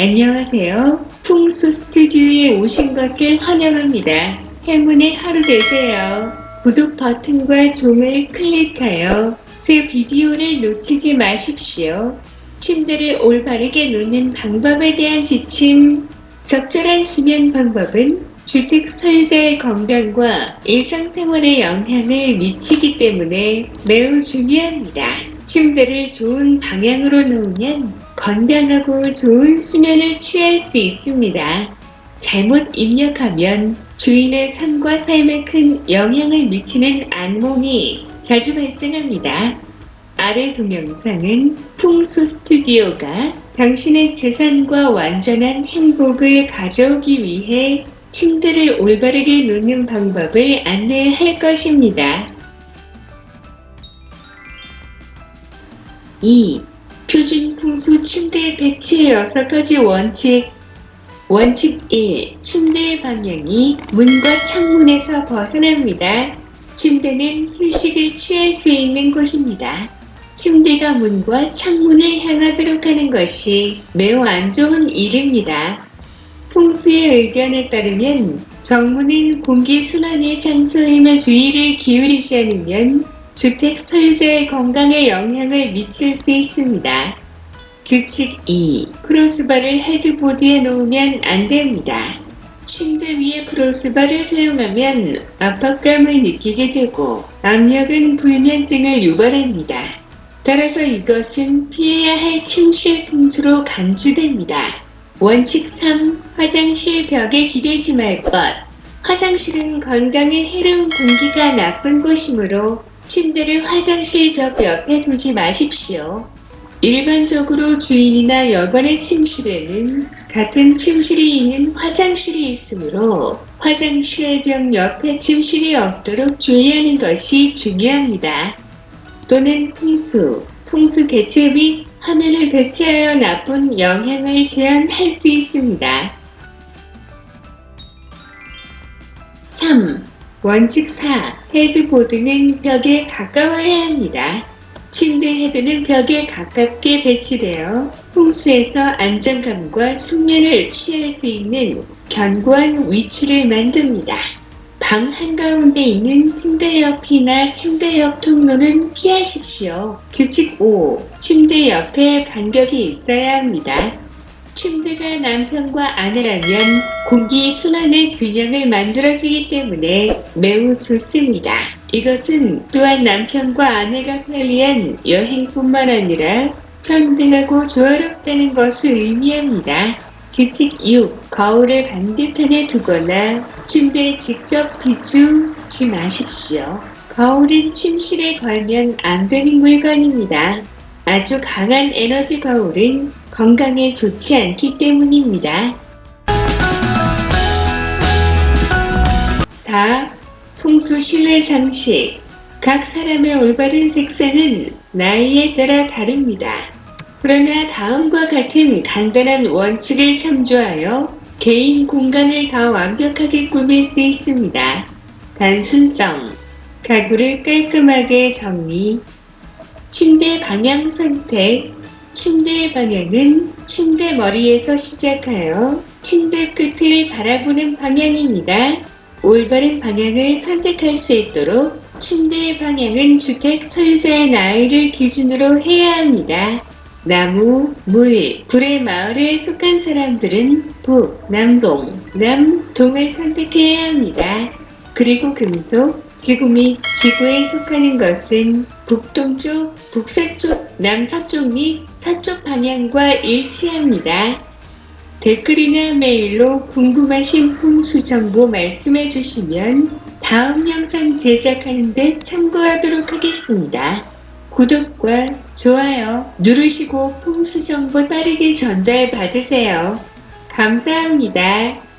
안녕하세요. 풍수 스튜디오에 오신 것을 환영합니다. 행운의 하루 되세요. 구독 버튼과 종을 클릭하여 새 비디오를 놓치지 마십시오. 침대를 올바르게 놓는 방법에 대한 지침, 적절한 수면 방법은 주택 소유자의 건강과 일상생활에 영향을 미치기 때문에 매우 중요합니다. 침대를 좋은 방향으로 놓으면 건강하고 좋은 수면을 취할 수 있습니다. 잘못 입력하면 주인의 삶과 삶에 큰 영향을 미치는 안몽이 자주 발생합니다. 아래 동영상은 풍수 스튜디오가 당신의 재산과 완전한 행복을 가져오기 위해 침대를 올바르게 놓는 방법을 안내할 것입니다. 2. 표준 풍수 침대 배치의 6가지 원칙 원칙 1. 침대의 방향이 문과 창문에서 벗어납니다. 침대는 휴식을 취할 수 있는 곳입니다. 침대가 문과 창문을 향하도록 하는 것이 매우 안 좋은 일입니다. 풍수의 의견에 따르면 정문은 공기 순환의 장소임에 주의를 기울이지 않으면 주택 소유자의 건강에 영향을 미칠 수 있습니다. 규칙 2. 크로스바를 헤드보드에 놓으면 안 됩니다. 침대 위에 크로스바를 사용하면 압박감을 느끼게 되고 압력은 불면증을 유발합니다. 따라서 이것은 피해야 할 침실 풍수로 간주됩니다. 원칙 3. 화장실 벽에 기대지 말 것. 화장실은 건강에 해로운 공기가 나쁜 곳이므로 침대를 화장실 벽 옆에 두지 마십시오. 일반적으로 주인이나 여관의 침실에는 같은 침실이 있는 화장실이 있으므로 화장실 벽 옆에 침실이 없도록 주의하는 것이 중요합니다. 또는 풍수, 풍수 개체 및 화면을 배치하여 나쁜 영향을 제한할 수 있습니다. 3. 원칙 4. 헤드보드는 벽에 가까워야 합니다. 침대 헤드는 벽에 가깝게 배치되어 풍수에서 안정감과 숙면을 취할 수 있는 견고한 위치를 만듭니다. 방 한가운데 있는 침대 옆이나 침대 옆 통로는 피하십시오. 규칙 5. 침대 옆에 간격이 있어야 합니다. 침대가 남편과 아내라면 공기 순환의 균형을 만들어주기 때문에 매우 좋습니다. 이것은 또한 남편과 아내가 편리한 여행뿐만 아니라 평등하고 조화롭다는 것을 의미합니다. 규칙 6. 거울을 반대편에 두거나 침대에 직접 비추지 마십시오. 거울은 침실에 걸면 안 되는 물건입니다. 아주 강한 에너지 거울은 건강에 좋지 않기 때문입니다. 4. 풍수 실내 장식. 각 사람의 올바른 색상은 나이에 따라 다릅니다. 그러나 다음과 같은 간단한 원칙을 참조하여 개인 공간을 더 완벽하게 꾸밀 수 있습니다. 단순성, 가구를 깔끔하게 정리, 침대 방향 선택, 침대의 방향은 침대 머리에서 시작하여 침대 끝을 바라보는 방향입니다. 올바른 방향을 선택할 수 있도록 침대의 방향은 주택 소유자의 나이를 기준으로 해야 합니다. 나무, 물, 불의 마을에 속한 사람들은 북, 남동, 남, 동을 선택해야 합니다. 그리고 금속, 지구 및 지구에 속하는 것은 북동쪽, 북서쪽, 남서쪽 및 서쪽 방향과 일치합니다. 댓글이나 메일로 궁금하신 풍수 정보 말씀해 주시면 다음 영상 제작하는 데 참고하도록 하겠습니다. 구독과 좋아요 누르시고 풍수 정보 빠르게 전달 받으세요. 감사합니다.